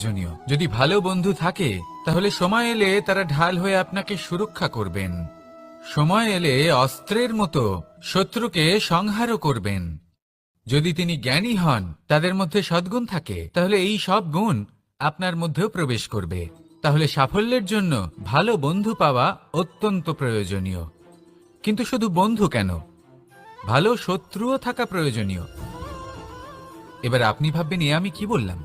প্রয়োজনীয়। যদি ভালো বন্ধু থাকে, তাহলে সময় এলে তারা ঢাল হয়ে আপনাকে সুরক্ষা করবেন। সময় এলে অস্ত্রের মতো শত্রুকে সংহারও করবেন। যদি তিনি জ্ঞানী হন, তাদের মধ্যে সদ্গুণ থাকে, তাহলে এই সব গুণ আপনার মধ্যেও প্রবেশ করবে। তাহলে সাফল্যের জন্য ভালো বন্ধু পাওয়া অত্যন্ত প্রয়োজনীয়। কিন্তু শুধু বন্ধু কেন? ভালো শত্রুও থাকা প্রয়োজনীয়। এবার আপনি ভাববেন, এ আমি কি বললাম?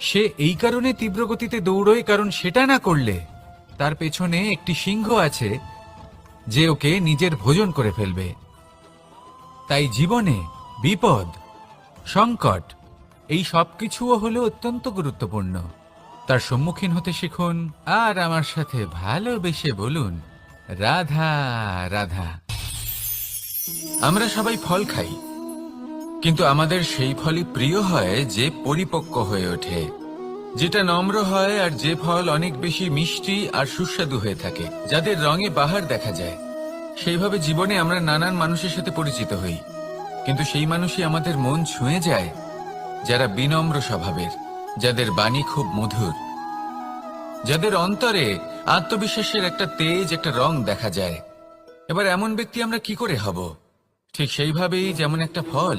সে এই কারণে তীব্র গতিতে দৌড়য় কারণ সেটা না করলে তার পেছনে একটি সিংহ আছে যে ওকে নিজের ভোজন করে ফেলবে। তাই জীবনে বিপদ, সংকট, এই সব কিছুও হলো অত্যন্ত গুরুত্বপূর্ণ। তার সম্মুখীন হতে শিখুন আর আমার সাথে ভালোবেসে বলুন, রাধা রাধা। আমরা সবাই ফল খাই কিন্তু আমাদের সেই ফলই প্রিয় হয় যে পরিপক্ক হয়ে ওঠে। যেটা নম্র হয় আর যে ফল অনেক বেশি মিষ্টি আর সুস্বাদু হয়ে থাকে, যাদের রঙে বাহার দেখা যায়। সেইভাবে জীবনে আমরা নানান মানুষের সাথে পরিচিত হই। কিন্তু সেই মানুষই আমাদের মন ছুঁয়ে যায়, যারা বিনম্র স্বভাবের, যাদের বাণী খুব মধুর। যাদের অন্তরে আত্মবিশ্বাসের একটা তেজ, একটা রং দেখা যায়। এবার এমন ব্যক্তি আমরা কি করে হব? ঠিক সেইভাবেই যেমন একটা ফল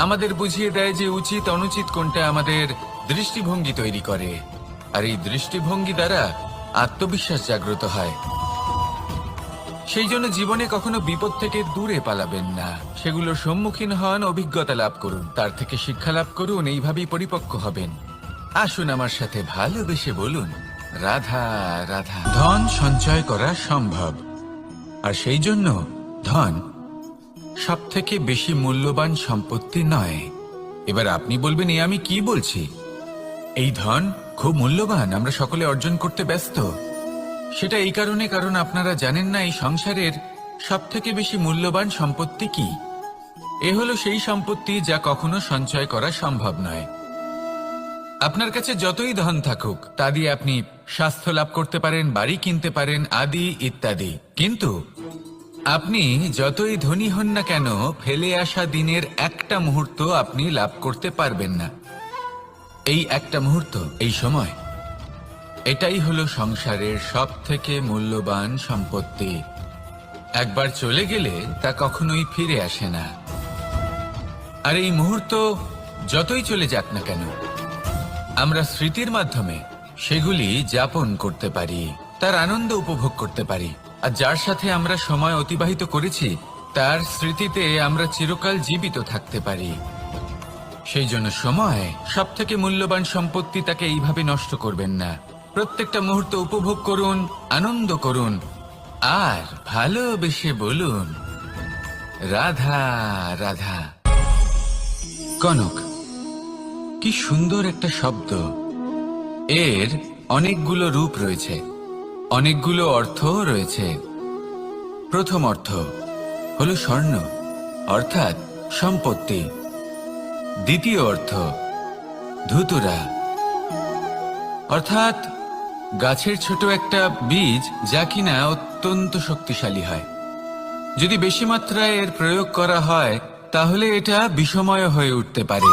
আমাদের বুঝিয়ে দেয় যে উচিত অনুচিত কোনটা আমাদের দৃষ্টিভঙ্গি তৈরি করে। আর এই দৃষ্টিভঙ্গি দ্বারা আত্মবিশ্বাস জাগ্রত হয়। সেই জন্য জীবনে কখনো বিপদ থেকে দূরে পালাবেন না। সেগুলোর সম্মুখীন হন, অভিজ্ঞতা লাভ করুন, তার থেকে শিক্ষা লাভ করুন, এইভাবেই পরিপক্ক হবেন। আসুন আমার সাথে ভালোবেসে বলুন, রাধা রাধা। ধন সঞ্চয় করা সম্ভব। আর সেই জন্য ধন সব থেকে বেশি মূল্যবান সম্পত্তি নয়। এবার আপনি বলবেন, এ আমি কি বলছি? এই ধন খুব মূল্যবান, আমরা সকলে অর্জন করতে ব্যস্ত। সেটা এই কারণে, কারণ আপনারা জানেন না, এই সংসারের সব থেকে বেশি মূল্যবান সম্পত্তি কি। এ হলো সেই সম্পত্তি যা কখনো সঞ্চয় করা সম্ভব নয়। আপনার কাছে যতই ধন থাকুক, তা দিয়ে আপনি স্বাস্থ্য লাভ করতে পারেন, বাড়ি কিনতে পারেন, আদি ইত্যাদি। কিন্তু আপনি যতই ধনী হন না কেন, ফেলে আসা দিনের একটা মুহূর্ত আপনি লাভ করতে পারবেন না। এই একটা মুহূর্ত, এই সময়। এটাই হলো সংসারের সব থেকে মূল্যবান সম্পত্তি। একবার চলে গেলে তা কখনোই ফিরে আসে না। আর এই মুহূর্ত যতই চলে যাক না কেন, আমরা স্মৃতির মাধ্যমে সেগুলি যাপন করতে পারি, তার আনন্দ উপভোগ করতে পারি। আর যার সাথে আমরা সময় অতিবাহিত করেছি, তার স্মৃতিতে আমরা চিরকাল জীবিত থাকতে পারি। সেই জন্য সময় সব থেকে মূল্যবান সম্পত্তি তাকে এইভাবে নষ্ট করবেন না। প্রত্যেকটা মুহূর্ত উপভোগ করুন, আনন্দ করুন, আর ভালোবেসে বলুন, রাধা রাধা। কনক, কি সুন্দর একটা শব্দ। এর অনেকগুলো রূপ রয়েছে। অনেকগুলো অর্থ রয়েছে। প্রথম অর্থ হল স্বর্ণ, অর্থাৎ সম্পত্তি। দ্বিতীয় অর্থ ধুতুরা, অর্থাৎ গাছের ছোট একটা বীজ যা কিনা অত্যন্ত শক্তিশালী হয়। যদি বেশি মাত্রায় এর প্রয়োগ করা হয়, তাহলে এটা বিষময় হয়ে উঠতে পারে।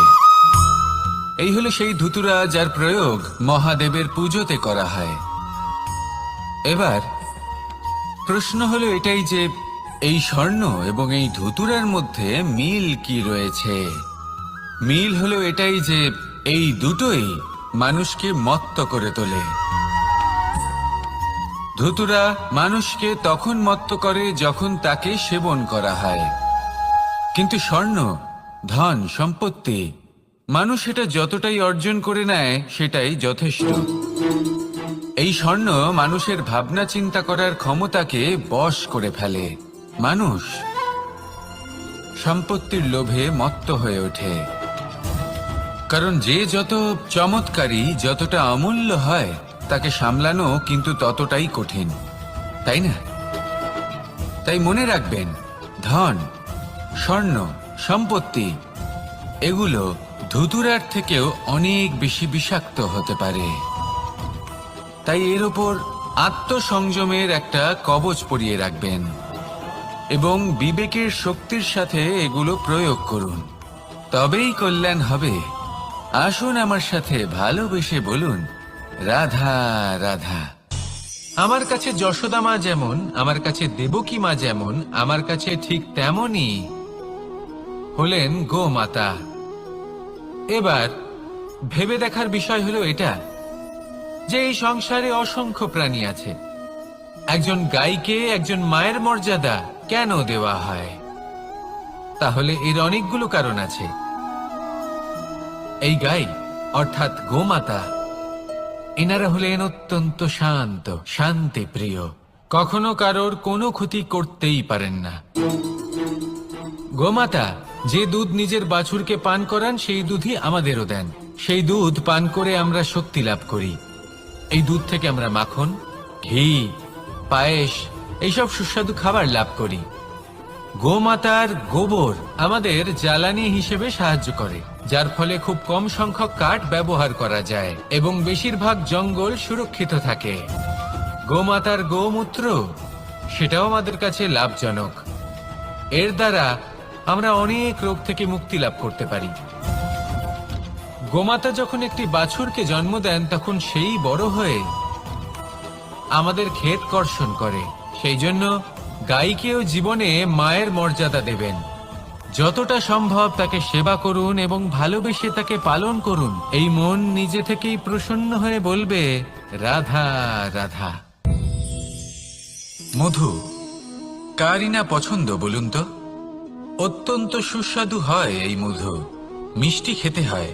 এই হলো সেই ধুতুরা যার প্রয়োগ মহাদেবের পুজোতে করা হয়। এবার, প্রশ্ন হলো এটাই যে এই স্বর্ণ এবং এই ধুতুরার মধ্যে মিল কি রয়েছে? মিল হলো এটাই যে এই দুটোই মানুষকে মত্ত করে তোলে। ধুতুরা মানুষকে তখন মত্ত করে যখন তাকে সেবন করা হয়। কিন্তু স্বর্ণ, ধন, সম্পত্তি, মানুষ এটা যতটাই অর্জন করে নেয় সেটাই যথেষ্ট। এই স্বর্ণ মানুষের ভাবনা চিন্তা করার ক্ষমতাকে বশ করে ফেলে। মানুষ সম্পত্তির লোভে মত্ত হয়ে ওঠে। কারণ যে যত চমৎকারী, যতটা অমূল্য হয়, তাকে সামলানো কিন্তু ততটাই কঠিন। তাই না? তাই মনে রাখবেন, ধন, স্বর্ণ, সম্পত্তি, এগুলো ধুতুরার থেকেও অনেক বেশি বিষাক্ত হতে পারে। তাই এর ওপর আত্মসংযমের একটা কবচ পরিয়ে রাখবেন এবং বিবেকের শক্তির সাথে এগুলো প্রয়োগ করুন। তবেই কল্যাণ হবে। আসুন আমার সাথে ভালোবেসে বলুন, রাধা রাধা। আমার কাছে যশোদা মা যেমন, আমার কাছে দেবকী মা যেমন, আমার কাছে ঠিক তেমনই হলেন গোমাতা এবার ভেবে দেখার বিষয় হলো এটা। যে এই সংসারে অসংখ্য প্রাণী আছে। একজন গাইকে একজন মায়ের মর্যাদা কেন দেওয়া হয়? তাহলে এর অনেকগুলো কারণ আছে। এই গাই, অর্থাৎ গোমাতা, এনারা হলেন অত্যন্ত শান্ত, শান্তি প্রিয়। কখনো কারোর কোনো ক্ষতি করতেই পারেন না। গোমাতা, যে দুধ নিজের বাছুরকে পান করান, সেই দুধই আমাদেরও দেন। সেই দুধ পান করে আমরা শক্তি লাভ করি। এই দুধ থেকে আমরা মাখন, ঘি, পায়েস, এইসব সুস্বাদু খাবার লাভ করি। গোমাতার গোবর আমাদের জ্বালানি হিসেবে সাহায্য করে, যার ফলে খুব কম সংখ্যক কাঠ ব্যবহার করা যায় এবং বেশিরভাগ জঙ্গল সুরক্ষিত থাকে। গোমাতার গোমূত্র, সেটাও আমাদের কাছে লাভজনক। এর দ্বারা আমরা অনেক রোগ থেকে মুক্তি লাভ করতে পারি। গোমাতা যখন একটি বাছুরকে জন্ম দেন, তখন সেই বড় হয়ে আমাদের ক্ষেত কর্ষণ করে। সেই জন্য গাইকেও জীবনে মায়ের মর্যাদা দেবেন। যতটা সম্ভব তাকে সেবা করুন এবং ভালোবেসে তাকে পালন করুন। এই মন নিজে থেকেই প্রসন্ন হয়ে বলবে, রাধা রাধা। মধু, কারই না পছন্দ বলুন তো? অত্যন্ত সুস্বাদু হয় এই মধু। মিষ্টি খেতে হয়।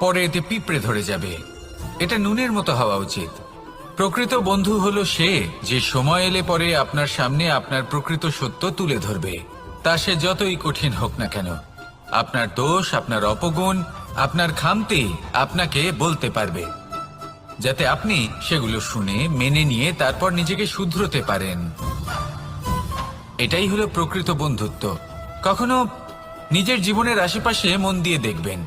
পরে এতে পিঁপড়ে ধরে যাবে। এটা নুনের মতো হওয়া উচিত। প্রকৃত বন্ধু হলো সে যে সময় এলে পরে আপনার সামনে আপনার প্রকৃত সত্য তুলে ধরবে। তা সে যতই কঠিন হোক না কেন। আপনার দোষ, আপনার অপগুণ, আপনার খামতি আপনাকে বলতে পারবে। যাতে আপনি সেগুলো শুনে, মেনে নিয়ে তারপর নিজেকে শুধরতে পারেন। এটাই হলো প্রকৃত বন্ধুত্ব। কখনো নিজের জীবনের আশেপাশে মন দিয়ে দেখবেন।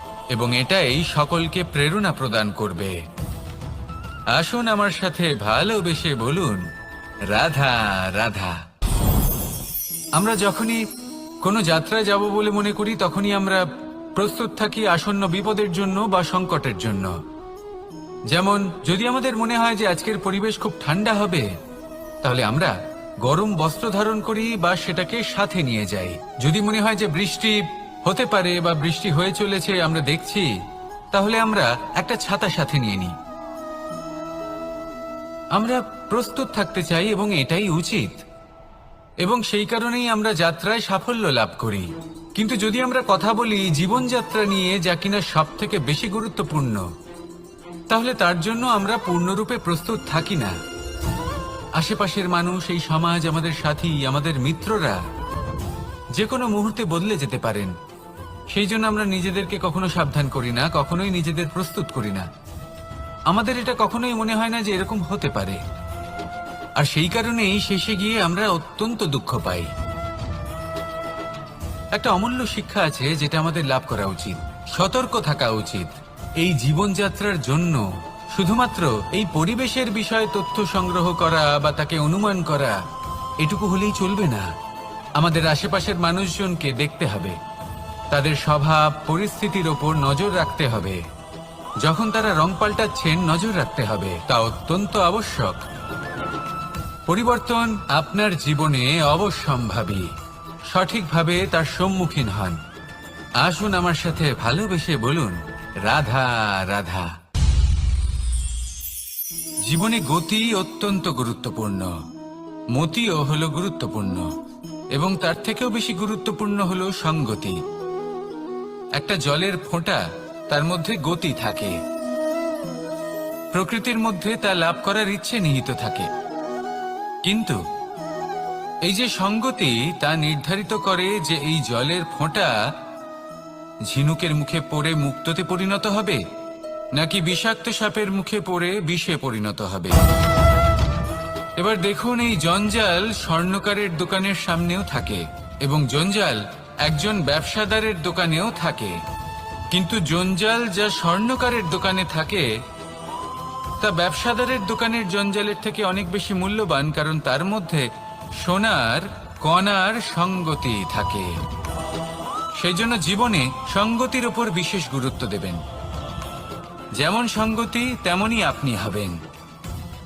এবং এটাই সকলকে প্রেরণা প্রদান করবে। আসুন আমার সাথে ভালোবেসে বলুন, রাধা রাধা। আমরা যখনই কোনো যাত্রায় যাব বলে মনে করি, তখনই আমরা প্রস্তুত থাকি আসন্ন বিপদের জন্য বা সংকটের জন্য। যেমন, যদি আমাদের মনে হয় যে আজকের পরিবেশ খুব ঠান্ডা হবে, তাহলে আমরা গরম বস্ত্র ধারণ করি বা সেটাকে সাথে নিয়ে যাই। যদি মনে হয় যে বৃষ্টি হতে পারে বা বৃষ্টি হয়ে চলেছে, আমরা দেখছি। তাহলে আমরা একটা ছাতা সাথে নিয়ে নিই। আমরা প্রস্তুত থাকতে চাই এবং এটাই উচিত। এবং সেই কারণেই আমরা যাত্রায় সাফল্য লাভ করি। কিন্তু যদি আমরা কথা বলি জীবনযাত্রা নিয়ে যা কিনা সব থেকে বেশি গুরুত্বপূর্ণ, তাহলে তার জন্য আমরা পূর্ণরূপে প্রস্তুত থাকি না। আশেপাশের মানুষ, এই সমাজ, আমাদের সাথী, আমাদের মিত্ররা যে কোনো মুহূর্তে বদলে যেতে পারেন। সেই জন্য আমরা নিজেদেরকে কখনো সাবধান করি না, কখনোই নিজেদের প্রস্তুত করি না। আমাদের এটা কখনোই মনে হয় না যে এরকম হতে পারে। আর সেই কারণেই শেষে গিয়ে আমরা অত্যন্ত দুঃখ পাই। একটা অমূল্য শিক্ষা আছে যেটা আমাদের লাভ করা উচিত, সতর্ক থাকা উচিত। এই জীবনযাত্রার জন্য শুধুমাত্র এই পরিবেশের বিষয়ে তথ্য সংগ্রহ করা বা তাকে অনুমান করা, এটুকু হলেই চলবে না। আমাদের আশেপাশের মানুষজনকে দেখতে হবে। তাদের স্বভাব, পরিস্থিতির ওপর নজর রাখতে হবে। যখন তারা রং পাল্টাচ্ছেন, নজর রাখতে হবে। তা অত্যন্ত আবশ্যক। পরিবর্তন আপনার জীবনে অবশ্যম্ভাবী। সঠিকভাবে তার সম্মুখীন হন। আসুন আমার সাথে ভালোবেসে বলুন, রাধা রাধা। জীবনে গতি অত্যন্ত গুরুত্বপূর্ণ। মতিও হলো গুরুত্বপূর্ণ। এবং তার থেকেও বেশি গুরুত্বপূর্ণ হলো সঙ্গতি। একটা জলের ফোঁটা তার মধ্যে গতি থাকে। প্রকৃতির মধ্যে তা লাভ করার ইচ্ছে নিহিত থাকে। কিন্তু এই যে সঙ্গতি তা নির্ধারিত করে যে এই জলের ফোঁটা ঝিনুকের মুখে পড়ে মুক্ততে পরিণত হবে, নাকি বিষাক্ত সাপের মুখে পড়ে বিষে পরিণত হবে? এবার দেখুন এই জঞ্জাল স্বর্ণকারের দোকানের সামনেও থাকে এবং জঞ্জাল একজন ব্যবসাদারের দোকানেও থাকে। কিন্তু জঞ্জাল যা স্বর্ণকারের দোকানে থাকে, তা ব্যবসাদারের দোকানের জঞ্জালের থেকে অনেক বেশি মূল্যবান কারণ তার মধ্যে সোনার, কণার সঙ্গতি থাকে। সেই জন্য জীবনে সঙ্গতির ওপর বিশেষ গুরুত্ব দেবেন। যেমন সঙ্গতি, তেমনই আপনি হবেন।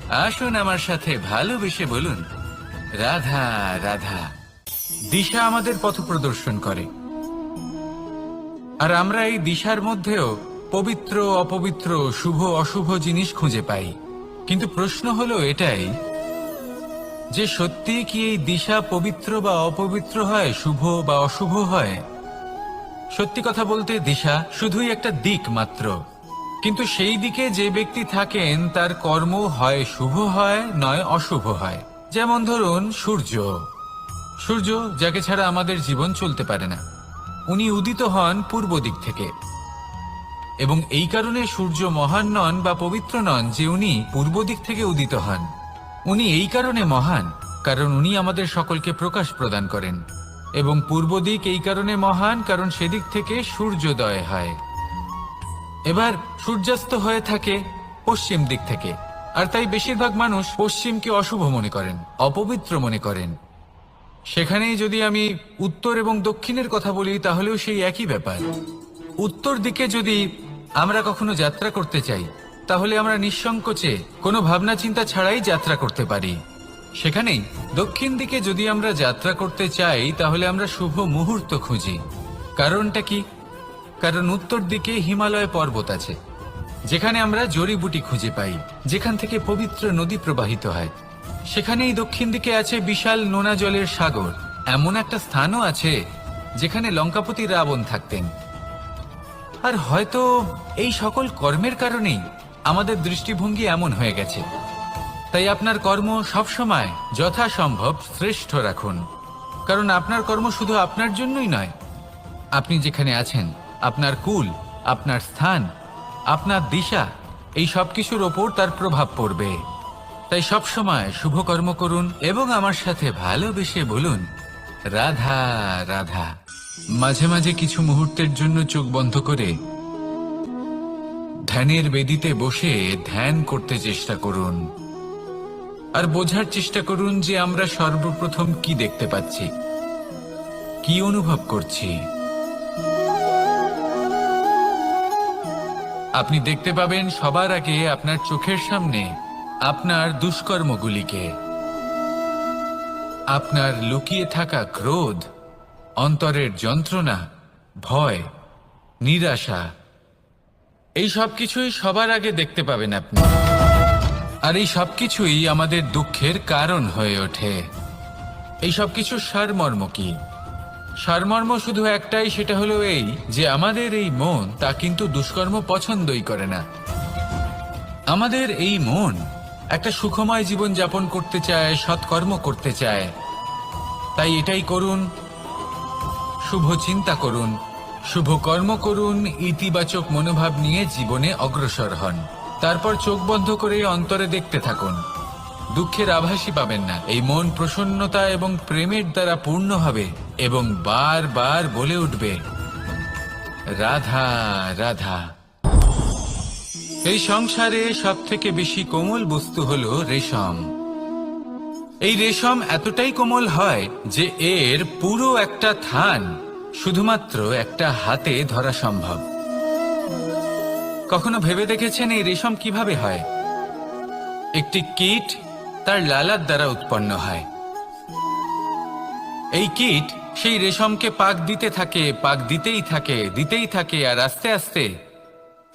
আসুন আমার সাথে ভালোবেসে বলুন, রাধা রাধা। দিশা আমাদের পথ প্রদর্শন করে। আর আমরা এই দিশার মধ্যেও পবিত্র, অপবিত্র, শুভ, অশুভ জিনিস খুঁজে পাই। কিন্তু প্রশ্ন হলো এটাই, যে সত্যি কি এই দিশা পবিত্র বা অপবিত্র হয়, শুভ বা অশুভ হয়? সত্যি কথা বলতে দিশা শুধুই একটা দিক মাত্র। কিন্তু সেই দিকে যে ব্যক্তি থাকেন, তার কর্ম হয় শুভ হয়, নয় অশুভ হয়। যেমন ধরুন সূর্য। সূর্য যাকে ছাড়া আমাদের জীবন চলতে পারে না। উনি উদিত হন পূর্ব দিক থেকে। এবং এই কারণে সূর্য মহান নন বা পবিত্র নন যে উনি পূর্ব দিক থেকে উদিত হন। উনি এই কারণে মহান, কারণ উনি আমাদের সকলকে প্রকাশ প্রদান করেন। এবং পূর্ব দিক এই কারণে মহান, কারণ সেদিক থেকে সূর্যোদয় হয়। এবার সূর্যাস্ত হয়ে থাকে পশ্চিম দিক থেকে। আর তাই বেশিরভাগ মানুষ পশ্চিমকে অশুভ মনে করেন, অপবিত্র মনে করেন। সেখানেই যদি আমি উত্তর এবং দক্ষিণের কথা বলি, তাহলেও সেই একই ব্যাপার। উত্তর দিকে যদি আমরা কখনো যাত্রা করতে চাই, তাহলে আমরা নিঃসংকোচে কোনো ভাবনা চিন্তা ছাড়াই যাত্রা করতে পারি। সেখানেই দক্ষিণ দিকে যদি আমরা যাত্রা করতে চাই, তাহলে আমরা শুভ মুহূর্ত খুঁজি। কারণটা কি? কারণ উত্তর দিকে হিমালয় পর্বত আছে, যেখানে আমরা জড়িবুটি খুঁজে পাই, যেখান থেকে পবিত্র নদী প্রবাহিত হয়। সেখানেই দক্ষিণ দিকে আছে বিশাল নোনা জলের সাগর। এমন একটা স্থানও আছে যেখানে লঙ্কাপতি রাবণ থাকতেন। আর হয়তো এই সকল কর্মের কারণেই আমাদের দৃষ্টিভঙ্গি এমন হয়ে গেছে। তাই আপনার কর্ম সবসময় যথাসম্ভব শ্রেষ্ঠ রাখুন। কারণ আপনার কর্ম শুধু আপনার জন্যই নয়। আপনি যেখানে আছেন, আপনার কুল, আপনার স্থান, আপনার দিশা, এই সব কিছুর ওপর তার প্রভাব পড়বে। তাই তাই সব সময় শুভ কর্ম করুন এবং আমার সাথে ভালোবেসে বলুন, রাধা রাধা। মাঝে মাঝে কিছু মুহূর্তের জন্য চোখ বন্ধ করে ধ্যানের বেদিতে বসে ধ্যান করতে চেষ্টা করুন। আর বোঝার চেষ্টা করুন যে আমরা সর্বপ্রথম কি দেখতে পাচ্ছি, কি অনুভব করছি। আপনি দেখতে পাবেন সবার আগে আপনার চোখের সামনে আপনার দুষ্কর্মগুলিকে। আপনার লুকিয়ে থাকা ক্রোধ, অন্তরের যন্ত্রণা, ভয়, নিরাশা, এই সব কিছুই সবার আগে দেখতে পাবেন আপনি। আর এই সব কিছুই আমাদের দুঃখের কারণ হয়ে ওঠে। এই সব কিছুর সারমর্ম কি? সারমর্ম শুধু একটাই, সেটা হলো এই যে আমাদের এই মন তা কিন্তু দুষ্কর্ম পছন্দই করে না। আমাদের এই মন একটা সুখময় জীবন যাপন করতে চায়, সৎকর্ম করতে চায়। তাই এটাই করুন, শুভ চিন্তা করুন, শুভ কর্ম করুন, ইতিবাচক মনোভাব নিয়ে জীবনে অগ্রসর হন। তারপর চোখ বন্ধ করে অন্তরে দেখতে থাকুন। দুঃখের আভাসই পাবেন না। এই মন প্রসন্নতা এবং প্রেমের দ্বারা পূর্ণ হবে এবং বারবার বলে উঠবে, রাধা রাধা। এই সংসারে সব থেকে বেশি কোমল বস্তু হল রেশম। এই রেশম এতটাই কোমল হয় যে এর পুরো একটা থান শুধুমাত্র একটা হাতে ধরা সম্ভব। কখনো ভেবে দেখেছেন এই রেশম কীভাবে হয়? একটি কীট তার লালার দ্বারা উৎপন্ন হয়। এই কীট সেই রেশমকে পাক দিতে থাকে, পাক দিতেই থাকে দিতেই থাকে আর আস্তে আস্তে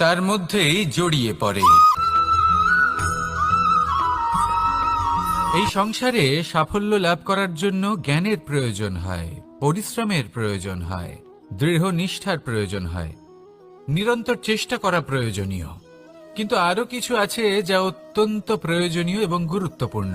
তার মধ্যেই জড়িয়ে পড়ে। এই সংসারে সাফল্য লাভ করার জন্য জ্ঞানের প্রয়োজন হয়, পরিশ্রমের প্রয়োজন হয়, দৃঢ় নিষ্ঠার প্রয়োজন হয়, নিরন্তর চেষ্টা করা প্রয়োজনীয়। কিন্তু আরও কিছু আছে যা অত্যন্ত প্রয়োজনীয় এবং গুরুত্বপূর্ণ।